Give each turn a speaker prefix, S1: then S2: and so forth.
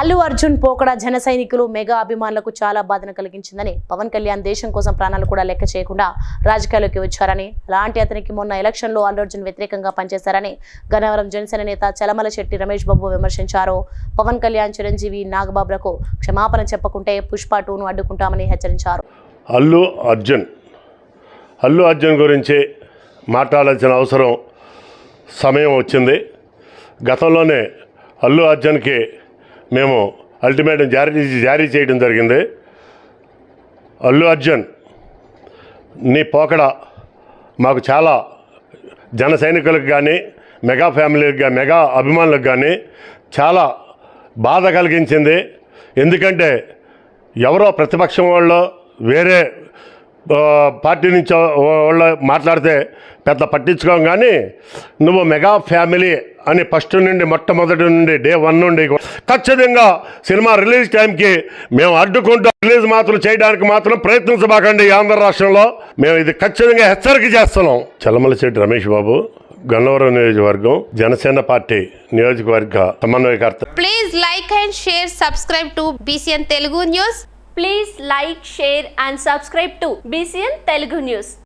S1: అల్లు అర్జున్ పోకడ జన సైనికులు మెగా అభిమానులకు చాలా బాధను కలిగించిందని పవన్ కళ్యాణ్ దేశం కోసం ప్రాణాలు కూడా లెక్క చేయకుండా రాజకీయాల్లోకి వచ్చారని అలాంటి అతనికి మొన్న ఎలక్షన్లో అల్లు అర్జున్ వ్యతిరేకంగా పనిచేశారని గన్నవరం జనసేన నేత చలమల శెట్టి రమేష్ బాబు విమర్శించారు. పవన్ కళ్యాణ్ చిరంజీవి నాగబాబులకు క్షమాపణ చెప్పకుంటే పుష్ప టూను అడ్డుకుంటామని హెచ్చరించారు.
S2: అల్లు అర్జున్. అల్లు అర్జున్ గురించి మాట్లాడాల్సిన అవసరం సమయం వచ్చింది. గతంలోనే అల్లు అర్జున్కి మేము అల్టిమేటం జారీ జారీ చేయడం జరిగింది. అల్లు అర్జున్ నీ పోకడ మాకు చాలా జన సైనికులకు కానీ మెగా ఫ్యామిలీకి కానీ మెగా అభిమానులకు కానీ చాలా బాధ కలిగించింది. ఎందుకంటే ఎవరో ప్రతిపక్షం వాళ్ళు వేరే పార్టీ నుంచి వాళ్ళు మాట్లాడితే పెద్ద పట్టించుకోం కానీ నువ్వు మెగా ఫ్యామిలీ అని ఫస్ట్ నుండి మొట్టమొదటి నుండి డే వన్ నుండి ఖచ్చితంగా సినిమా రిలీజ్ టైంకి మేము అడ్డుకుంటూ రిలీజ్ మాత్రం చేయడానికి మాత్రం ప్రయత్నించబాకండి ఆంధ్ర రాష్ట్రంలో. మేము ఇది ఖచ్చితంగా హెచ్చరిక చేస్తున్నాం. చలమలశెట్టి రమేష్ బాబు గన్నవరం నియోజకవర్గం జనసేన పార్టీ నియోజకవర్గ సమన్వయకర్త.
S3: Please like and share subscribe to BCN Telugu news
S4: please like share and subscribe to BCN Telugu news